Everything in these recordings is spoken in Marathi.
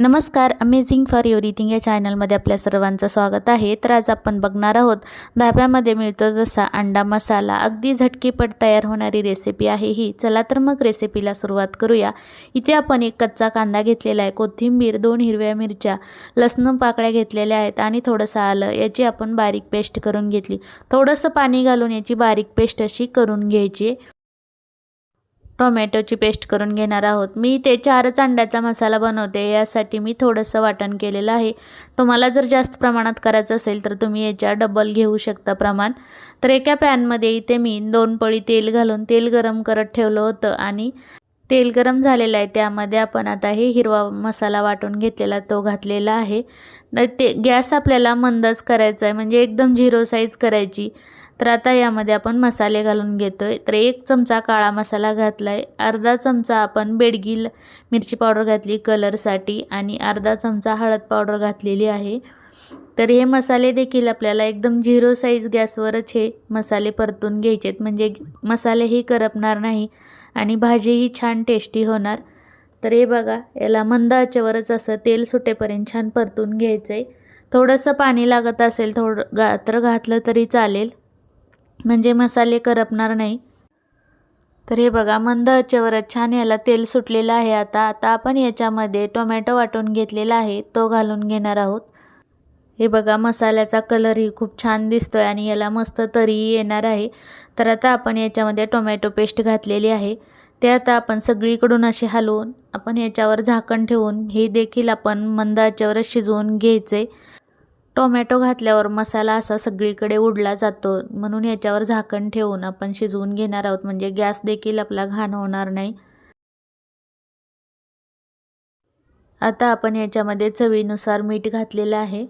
नमस्कार अमेझिंग फॉर एव्हरीथिंग या चॅनलमध्ये आपल्या सर्वांचं स्वागत आहे. तर आज आपण बघणार आहोत धाब्यामध्ये मिळतो जसा अंडा मसाला अगदी झटकीपट तयार होणारी रेसिपी आहे ही. चला तर मग रेसिपीला सुरुवात करूया. इथे आपण एक कच्चा कांदा घेतलेला आहे कोथिंबीर दोन हिरव्या मिरच्या लसण पाकळ्या घेतलेल्या आहेत आणि थोडंसं आलं याची आपण बारीक पेस्ट करून घेतली. थोडंसं पाणी घालून याची बारीक पेस्ट अशी करून घ्यायची. टोमॅटोची पेस्ट करून घेणार आहोत. मी ते चारच अंड्याचा मसाला बनवते यासाठी मी थोडंसं वाटण केलेलं आहे. तुम्हाला जर जास्त प्रमाणात करायचं असेल तर तुम्ही याच्या डबल घेऊ शकता प्रमाण. तर एका पॅनमध्ये इथे मी दोन पळी तेल घालून तेल गरम करत ठेवलं होतं आणि तेल गरम झालेलं आहे. त्यामध्ये आपण आता हे हिरवा मसाला वाटून घेतलेला तो घातलेला आहे. ते गॅस आपल्याला मंदच करायचा आहे म्हणजे एकदम झिरो साईज करायची. तर आता यामध्ये आपण मसाले घालून घेतो आहे तर एक चमचा काळा मसाला घातला आहे अर्धा चमचा आपण बेडगी मिरची पावडर घातली कलरसाठी आणि अर्धा चमचा हळद पावडर घातलेली आहे. तर हे मसाले देखील आपल्याला एकदम झिरो साईज गॅसवरच हे मसाले परतून घ्यायचे आहेत म्हणजे मसालेही करपणार नाही आणि भाजीही छान टेस्टी होणार. तर हे बघा याला मंद आचेवरच असं तेल सुटेपर्यंत छान परतून घ्यायचं आहे थोडंसं पाणी लागत असेल थोडं गा तर घातलं तरी चालेल. म्हणजे मसाले करपणार नाही. तर हे बघा मंद आचेवरच छान याला तेल सुटलेलं आहे आता. आता आपण याच्यामध्ये टोमॅटो वाटून घेतलेला आहे तो घालून घेणार आहोत. हे बघा मसाल्याचा कलरही खूप छान दिसतो आहे आणि याला मस्त तरीही येणार आहे. तर आता आपण याच्यामध्ये टोमॅटो पेस्ट घातलेली आहे. ते आता आपण सगळीकडून असे हलवून आपण याच्यावर झाकण ठेवून हे देखील आपण मंद आचेवरच शिजवून घ्यायचे. टोमॅटो घातल्यावर मसाला असा सगळीकडे उडला जातो. म्हणून याच्यावर झाकण ठेवून आपण शिजवून घेणार आहोत. म्हणजे गॅस देखील आपला घाण होणार नाही. आता आपण याच्यामध्ये चवीनुसार मीठ घातलेलं आहे.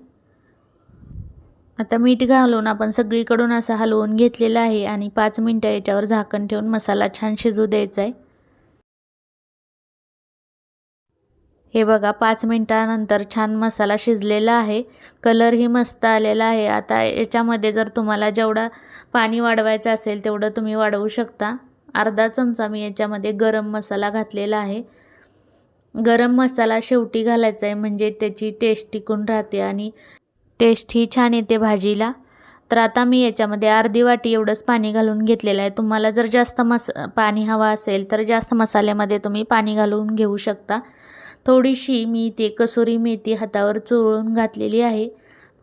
आता मीठ घालून आपण सगळीकडून असं हलवून घेतलेलं आहे. आणि पाच मिनटं याच्यावर झाकण ठेवून मसाला छान शिजू द्यायचा आहे. हे बघा पाच मिनटानंतर छान मसाला शिजलेला आहे. कलरही मस्त आलेला आहे. आता याच्यामध्ये जर तुम्हाला जेवढा पाणी वाढवायचं असेल तेवढं तुम्ही वाढवू शकता. अर्धा चमचा मी याच्यामध्ये गरम मसाला घातलेला आहे. गरम मसाला शेवटी घालायचा आहे म्हणजे त्याची टेस्ट टिकून राहते आणि टेस्ट ही छान येते भाजीला. तर आता मी याच्यामध्ये अर्धी वाटी एवढंच पाणी घालून घेतलेलं आहे. तुम्हाला जर जास्त मस पाणी हवा असेल तर जास्त मसाल्यामध्ये तुम्ही पाणी घालून घेऊ शकता. थोडीशी मी ते कसुरी मेथी हातावर चोळून घातलेली आहे.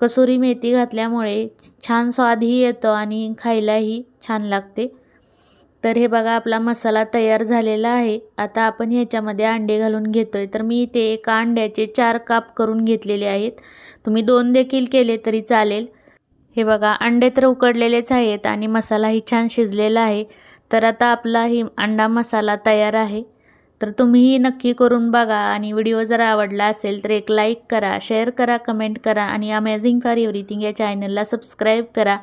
कसुरी मेथी घातल्यामुळे छान स्वादही येतो आणि खायलाही छान लागते. तर हे बघा आपला मसाला तयार झालेला आहे. आता आपण ह्याच्यामध्ये अंडे घालून घेतो आहे तर मी ते एका अंड्याचे चार काप करून घेतलेले आहेत. तुम्ही दोन देखील केले तरी चालेल. हे बघा अंडे तर उकडलेलेच आहेत आणि मसालाही छान शिजलेला आहे. तर आता आपला ही अंडा मसाला तयार आहे. तर तुम्हीही नक्की करून बघा आणि व्हिडिओ जर आवडला असेल तर एक लाईक करा शेअर करा कमेंट करा आणि अमेझिंग फॉर एव्हरीथिंग या चॅनलला सबस्क्राईब करा.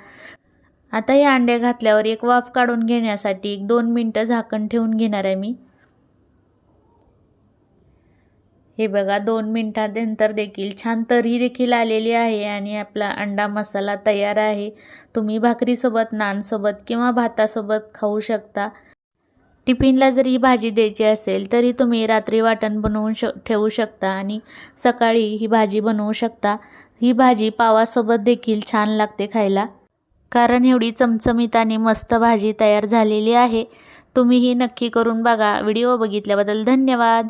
आता हे अंडे घातल्यावर एक वाफ काढून घेण्यासाठी एक दोन मिनटं झाकण ठेवून घेणार आहे मी. हे बघा दोन मिनटानंतर देखील छान तरी देखील आलेली आहे आणि आपला अंडा मसाला तयार आहे. तुम्ही भाकरीसोबत नानसोबत किंवा भातासोबत खाऊ शकता. टिफिनला जरी ही भाजी द्यायची असेल तरी तुम्ही रात्री वाटण बनवून श ठेवू शकता आणि सकाळी ही भाजी बनवू शकता. ही भाजी पावासोबत देखील छान लागते खायला. कारण एवढी चमचमीत आणि मस्त भाजी तयार झालेली आहे. तुम्हीही नक्की करून बघा. व्हिडिओ बघितल्याबद्दल धन्यवाद.